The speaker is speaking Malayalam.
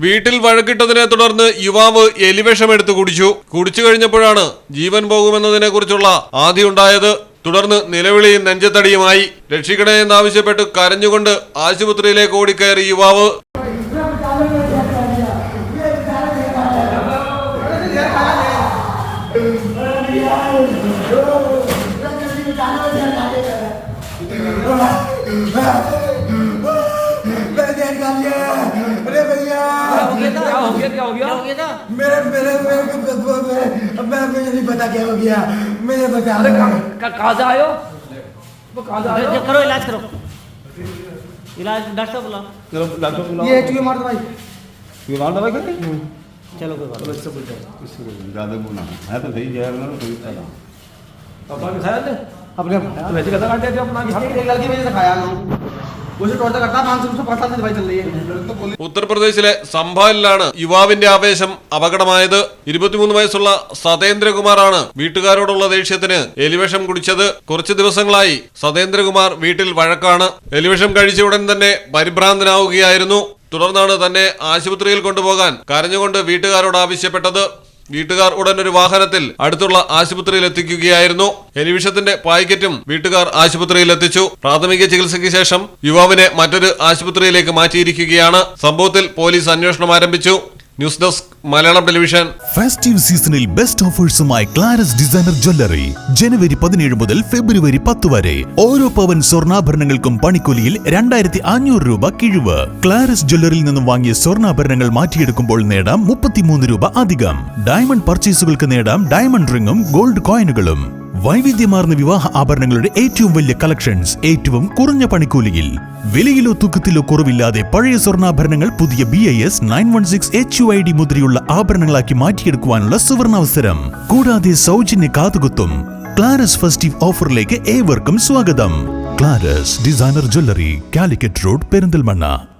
വീട്ടിൽ വഴക്കിട്ടതിനെ തുടർന്ന് യുവാവ് എലിവേഷം എടുത്തു കുടിച്ചു. കുടിച്ചു കഴിഞ്ഞപ്പോഴാണ് ജീവൻ പോകുമെന്നതിനെ കുറിച്ചുള്ള ആദ്യമുണ്ടായത് തുടർന്ന് നിലവിളിയും നെഞ്ചത്തടിയുമായി. രക്ഷിക്കണേ എന്നാവശ്യപ്പെട്ട് കരഞ്ഞുകൊണ്ട് ആശുപത്രിയിലേക്ക് ഓടിക്കയറി യുവാവ്. तुझे क्या हो गया? हो गया था? मेरे मेरे मेरे मैं मुझे नहीं पता क्या हो गया। मेरे तो बता अरे कहाँ से आयो वो कहाँ से आयो करो इलाज करो। इलाज डॉक्टर बुला चलो डॉक्टर बुला ये चूहे मार दो भाई। चूहे मार दो भाई कहते हम्म। चलो कोई बात इससे बोल जाओ इससे बोल ज़्यादा बोलना है तो सही जहर ना कोई पता अपना खाया थे? अपने तो वैसे कैसा काटे थे अपना? लड़की वजह से खाया ना ഉത്തർപ്രദേശിലെ സംഭാലിലാണ് യുവാവിന്റെ ആവേശം അപകടമായത്. ഇരുപത്തിമൂന്ന് വയസ്സുള്ള സതേന്ദ്രകുമാറാണ് വീട്ടുകാരോടുള്ള ദേഷ്യത്തിന് എലിവേഷം കുടിച്ചത്. കുറച്ചു ദിവസങ്ങളായി സതേന്ദ്രകുമാർ വീട്ടിൽ വഴക്കാണ്. എലിവേഷം കഴിച്ച ഉടൻ തന്നെ പരിഭ്രാന്തനാവുകയായിരുന്നു. തുടർന്നാണ് തന്നെ ആശുപത്രിയിൽ കൊണ്ടുപോകാൻ കരഞ്ഞുകൊണ്ട് വീട്ടുകാരോട് ആവശ്യപ്പെട്ടത്. വീട്ടുകാർ ഉടൻ ഒരു വാഹനത്തിൽ അടുത്തുള്ള ആശുപത്രിയിൽ എത്തിക്കുകയായിരുന്നു. എലിവിഷത്തിന്റെ പായ്ക്കറ്റും വീട്ടുകാർ ആശുപത്രിയിൽ എത്തിച്ചു. പ്രാഥമിക ചികിത്സയ്ക്ക് ശേഷം യുവാവിനെ മറ്റൊരു ആശുപത്രിയിലേക്ക് മാറ്റിയിരിക്കുകയാണ്. സംഭവത്തിൽ പോലീസ് അന്വേഷണം ആരംഭിച്ചു. News desk Malayalam television. Festive സീസണിൽ ബെസ്റ്റ് ഓഫേഴ്സുമായി ക്ലാരസ് ഡിസൈനർ ജ്വല്ലറി ജനുവരി പതിനേഴ് മുതൽ ഫെബ്രുവരി പത്ത് വരെ. ഓരോ പവൻ സ്വർണാഭരണങ്ങൾക്കും പണിക്കൂലിയിൽ രണ്ടായിരത്തി അഞ്ഞൂറ് രൂപ കിഴിവ്. ക്ലാരസ് ജ്വല്ലറിയിൽ നിന്നും വാങ്ങിയ സ്വർണാഭരണങ്ങൾ മാറ്റിയെടുക്കുമ്പോൾ നേടാം മുപ്പത്തിമൂന്ന് രൂപ അധികം. ഡയമണ്ട് പർച്ചേസുകൾക്ക് നേടാം ഡയമണ്ട് റിംഗും ഗോൾഡ് കോയിനുകളും വൈവിധ്യമാർന്ന വിവാഹ ആഭരണങ്ങളുടെ ഏറ്റവും വലിയ കളക്ഷൻസ് ഏറ്റവും കുറഞ്ഞ പണിക്കൂലിയിൽ വിലയിലോ തൂക്കത്തിലോ കുറവില്ലാതെ പഴയ സ്വർണാഭരണങ്ങൾ പുതിയ B I S nine one six H U I D മുദ്രയുള്ള ആഭരണങ്ങളാക്കി മാറ്റിയെടുക്കുവാനുള്ള സുവർണാവസരം. കൂടാതെ സൗജന്യ കാതുകുത്തും ക്ലാരസ് ഫെസ്റ്റീവ് ഓഫറിലേക്ക് ഏവർക്കും സ്വാഗതം. Claras designer jewellery Calicut road Perinthalmanna.